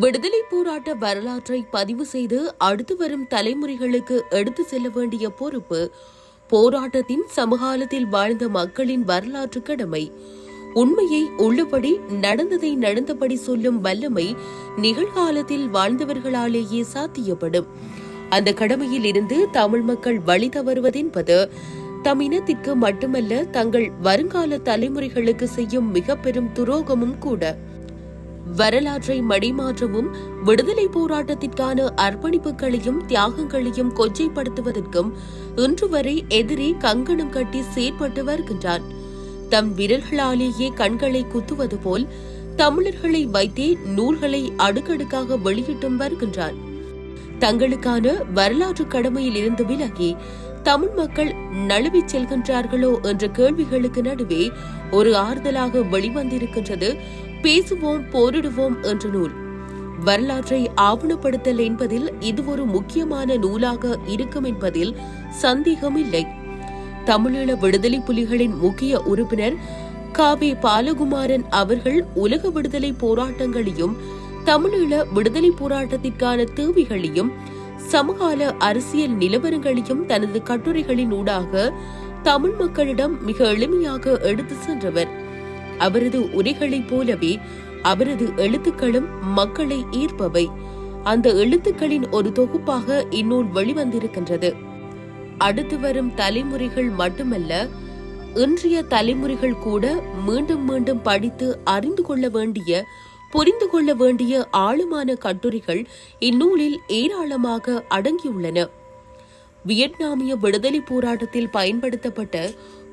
விடுதலை போராட்ட வரலாற்றை பதிவு செய்து அடுத்து வரும் தலைமுறைகளுக்கு எடுத்து செல்ல வேண்டிய பொறுப்பு போராட்டத்தின் சமகாலத்தில் வாழ்ந்த மக்களின் வரலாற்று கடமை. உண்மையை உள்ளபடி நடந்ததை நடந்தபடி சொல்லும் வல்லமை நிகழ்காலத்தில் வாழ்ந்தவர்களாலேயே சாத்தியப்படும். அந்த கடமையில் இருந்து தமிழ் மக்கள் வழி தவறுவதென்பது தம் இனத்திற்கு மட்டுமல்ல தங்கள் வருங்கால தலைமுறைகளுக்கு செய்யும் மிக பெரும் துரோகமும் கூட. வரலாற்றை மடிமாற்றவும் விடுதலை போராட்டத்திற்கான அர்ப்பணிப்புகளையும் தியாகங்களையும் கொச்சைப்படுத்துவதற்கும் இன்று வரை எதிரி கங்கணம் கட்டி செயற்பட்டு வருகின்றான். தம் விரல்களாலேயே கண்களை குத்துவது போல் தமிழர்களை வைத்தே நூல்களை அடுக்கடுக்காக வெளியிட்டும் வருகின்றான். தங்களுக்கான வரலாற்று கடமையில் இருந்து விலகி தமிழ் மக்கள் நழுவிச் செல்கின்றார்களோ என்ற கேள்விகளுக்கு நடுவே ஒரு ஆறுதலாக வெளிவந்திருக்கின்றது பேசுவோம் போரிடுவோம் என்ற நூல். வரலாற்றை ஆவணப்படுத்தல் என்பதில் இது ஒரு முக்கியமான நூலாக இருக்கும் என்பதில் சந்தேகமில்லை தமிழீழ விடுதலை புலிகளின் முக்கிய உறுப்பினர் காவே பாலகுமாரன் அவர்கள் உலக விடுதலை போராட்டங்களையும் தமிழீழ விடுதலை போராட்டத்திற்கான தேவைகளையும் சமகால அரசியல் நிலவரங்களையும் தனது கட்டுரைகளின் ஊடாக தமிழ் மக்களிடம் மிக எளிமையாக எடுத்து சென்றவர். அவரது உரைகளைப் போலவே அவரது எழுத்துக்களும் மக்களை ஈர்ப்பவை. அந்த எழுத்துக்களின் ஒரு தொகுப்பாக இந்நூல் வெளிவந்திருக்கின்றது. அடுத்து வரும் தலைமுறைகள் மட்டுமல்ல இன்றைய தலைமுறைகள் கூட மீண்டும் மீண்டும் படித்து அறிந்து கொள்ள வேண்டிய புரிந்து கொள்ள வேண்டிய ஆழமான கட்டுரைகள் இந்நூலில் ஏராளமாக அடங்கியுள்ளன. வியட்நாமிய விடுதலை போராட்டத்தில் பயன்படுத்தப்பட்ட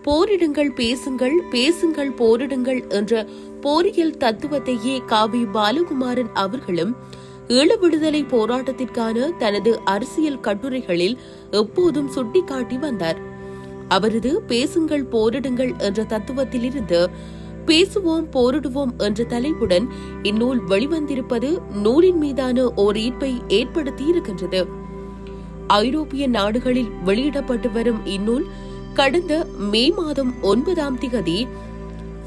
போரிடுங்கள் பேசுங்கள் பேசுங்கள் போரிடுங்கள் என்ற போரியல் தத்துவத்தையே காவி பாலகுமாரன் அவர்களும் ஈழ விடுதலை போராட்டத்திற்கான தனது அரசியல் கட்டுரைகளில் எப்போதும் சுட்டிக்காட்டி வந்தார். அவரது பேசுங்கள் போரிடுங்கள் என்ற தத்துவத்திலிருந்து பேசுவோம் போரிடுவோம் என்ற தலைப்புடன் இந்நூல் வெளிவந்திருப்பது நூலின் மீதான ஓர் ஈர்ப்பை ஏற்படுத்தி இருக்கின்றது ஐரோப்பிய நாடுகளில் வெளியிடப்பட்டு வரும் இந்நூல் கடந்த மே மாதம் ஒன்பதாம் திகதி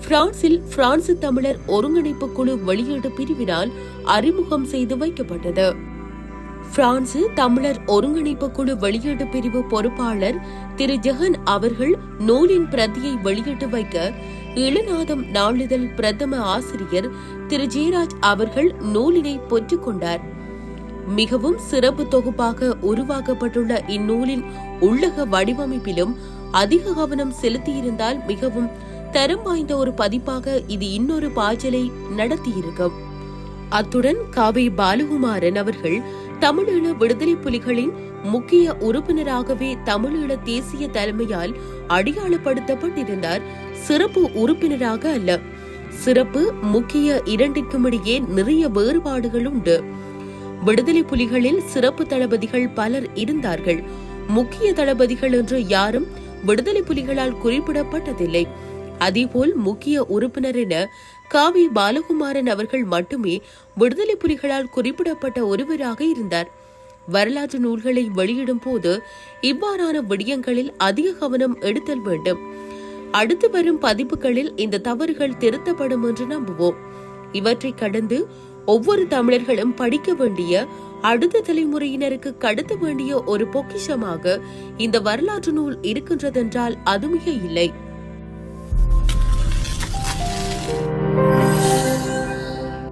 பிரான்சில் பிரான்சு தமிழர் ஒருங்கிணைப்பு குழு வெளியீடு பிரிவினால் அறிமுகம் செய்து வைக்கப்பட்டது. பிரான்சு தமிழர் ஒருங்கிணைப்பு குழு வெளியீடு பிரிவு பொறுப்பாளர் திரு ஜெகன் அவர்கள் நூலின் பிரதியை வெளியிட்டு வைக்க இளநாதம் நாளிதழ் பிரதம ஆசிரியர் திரு ஜெயராஜ் அவர்கள் நூலினை பொற்றுக்கொண்டார். கொண்டார் மிகவும் சிறப்பு தொகுப்பாக உருவாக்கப்பட்டுள்ள இந்நூலின் உள்ளக வடிவமைப்பிலும் அதிக கவனம் செலுத்தியிருந்தால் மிகவும் தரம் வாய்ந்த ஒரு பதிப்பாக இது இன்னொரு பாய்ச்சலை நடத்தியிருக்கும். அத்துடன் காவை பாலகுமாரன் அவர்கள் தமிழீழ விடுதலை புலிகளின் முக்கிய உறுப்பினராகவே தமிழீழ தேசிய தலைமையால் அடையாளப்படுத்தப்பட்டிருந்தார். சிறப்பு உறுப்பினராக அல்ல. சிறப்பு முக்கிய இரண்டிற்கும் இடையே நிறைய வேறுபாடுகள் உண்டு. விடுதலை புலிகளில் சிறப்பு தளபதிகள் பலர் இருந்தார்கள். முக்கிய தளபதிகள் என்று யாரும் விடுதலை புலிகளால் குறிப்பிடப்பட்டதில்லை. அதேபோல் முக்கிய உறுப்பினர் என காவி பாலகுமாரன் அவர்கள் மட்டுமே விடுதலை புலிகளால் குறிப்பிடப்பட்ட ஒருவராக இருந்தார். வரலாற்று நூல்களை வெளியிடும் போது இவ்வாறான விடயங்களில் அதிக கவனம் எடுத்தல் வேண்டும். அடுத்து வரும் பதிப்புகளில் இந்த தவறுகள் திருத்தப்படும் என்று நம்புவோம். இவற்றை கடந்து ஒவ்வொரு தமிழர்களும் படிக்க வேண்டிய அடுத்த தலைமுறையினருக்கு கடத்த வேண்டிய ஒரு பொக்கிஷமாக இந்த வரலாற்று நூல் இருக்கின்றதென்றால் அது மிக இல்லை.